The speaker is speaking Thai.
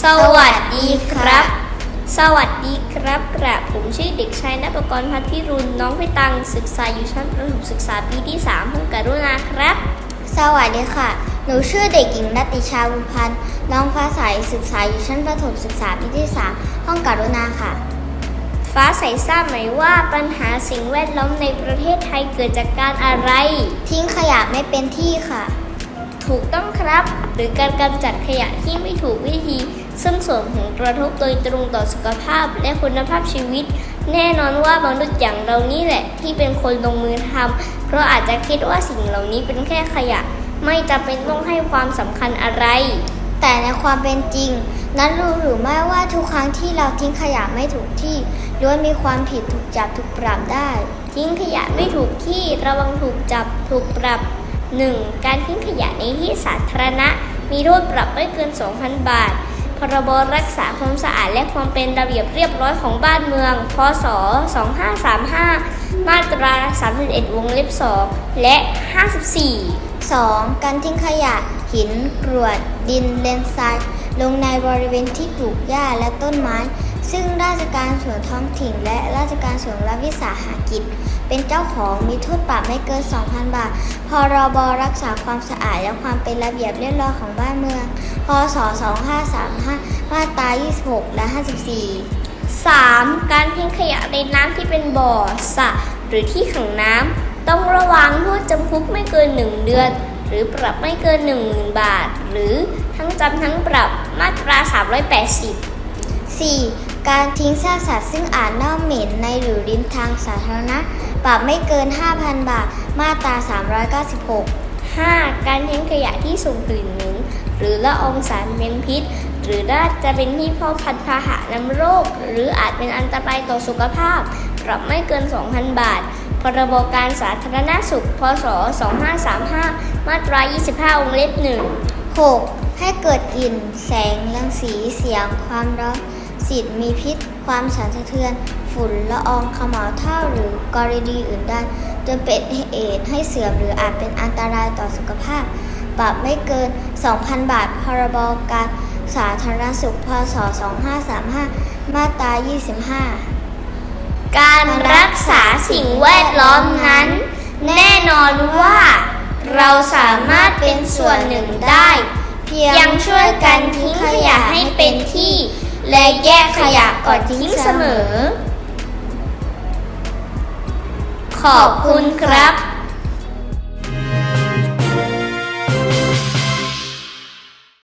ดีครับ สวัสดีครับกระผมชื่อเด็กชายนภกรพัทธิรุณน้องพี่ตังศึกษาอยู่ชั้นประถมศึกษาปีที่3ห้องกรุณาครับ สวัสดีค่ะ หนูชื่อเด็กหญิงรัตติชาบุญพันธ์น้องฟ้าใสศึกษาอยู่ชั้นประถมศึกษาปีที่3ห้องกรุณาค่ะ ฟ้าใสทราบไหมว่าปัญหาสิ่งแวดล้อมในประเทศไทยเกิดจากการอะไร ทิ้งขยะไม่เป็นที่ค่ะ ถูกต้องครับ หรือการกำจัดขยะที่ไม่ถูกวิธี ซึ่งส่งผลกระทบโดยตรงต่อสุขภาพและคุณภาพชีวิต แน่นอนว่ามนุษย์อย่างเรานี่แหละที่เป็นคนลงมือทำเพราะอาจจะคิดว่าสิ่งเหล่านี้เป็นแค่ขยะ ไม่จำเป็นต้องให้ความสำคัญอะไร แต่ในความเป็นจริง นั้นรู้หรือไม่ว่าทุกครั้งที่เราทิ้งขยะไม่ถูกที่ล้วนมีความผิดถูกจับถูกปรับได้ ทิ้งขยะไม่ถูกที่ระวังถูกจับถูกปรับ 1. การทิ้งขยะในที่สาธารณะ มีโทษปรับไม่เกิน 2,000 บาท พรบรักษาความสะอาดและความเป็นระเบียบเรียบร้อยของบ้านเมือง พศ 2535 มาตรา 31 วงเล็บ 2 และ 54 2. การทิ้งขยะ หินกรวด ดินเลนทรายลงในบริเวณที่ปลูกหญ้าและต้นไม้ ซึ่งราชการส่วนท้องถิ่นและราชการส่วนรัฐวิสาหกิจ เป็นเจ้าของมีโทษปรับไม่เกิน 2,000 บาท พรบรักษาความสะอาดและความเป็นระเบียบเรียบร้อยของบ้านเมือง พศ 2535 มาตรา 26 และ 54 3. การทิ้งขยะในน้ำที่เป็นบ่อสระหรือที่ขังน้ำต้องระวังโทษจำคุกไม่เกิน 1 เดือน หรือปรับไม่เกิน 10,000 บาท หรือทั้งจำทั้งปรับมาตรา 380 4. การทิ้งซากสัตว์ซึ่งอาจเน่าเหม็นในหรือริมทางสาธารณะ ปรับไม่เกิน 5,000 บาท มาตรา 396 5. การทิ้งขยะที่ส่งกลิ่นเหม็นหรือละอองสารเป็นพิษ หรือน่าจะเป็นที่พ่อพันพาหะนำโรค หรืออาจเป็นอันตรายต่อสุขภาพ ปรับไม่เกิน 2,000 บาท พรบการสาธารณสุข พศ 2535 มาตรา 25วงเล็บ 1 6. ให้เกิดกลิ่น แสงรังสีเสียงความร้อน สิ่งมีพิษ ความสั่นสะเทือน ฝุ่นละอองขมเหลาวเท่าหรือกรณีอื่นใดจนเป็นเหตุให้เสื่อมหรืออาจเป็นอันตรายต่อสุขภาพ ปรับไม่เกิน 2,000 บาท พรบการสาธารณสุขพศ 2535 มาตรา 25 การรักษาสิ่งแวดล้อมนั้น แน่นอนว่า เราสามารถเป็นส่วนหนึ่งได้ เพียงยังช่วยกันทิ้งขยะให้เป็นที่ และแยกขยะก่อนทิ้งเสมอ ขอบคุณครับ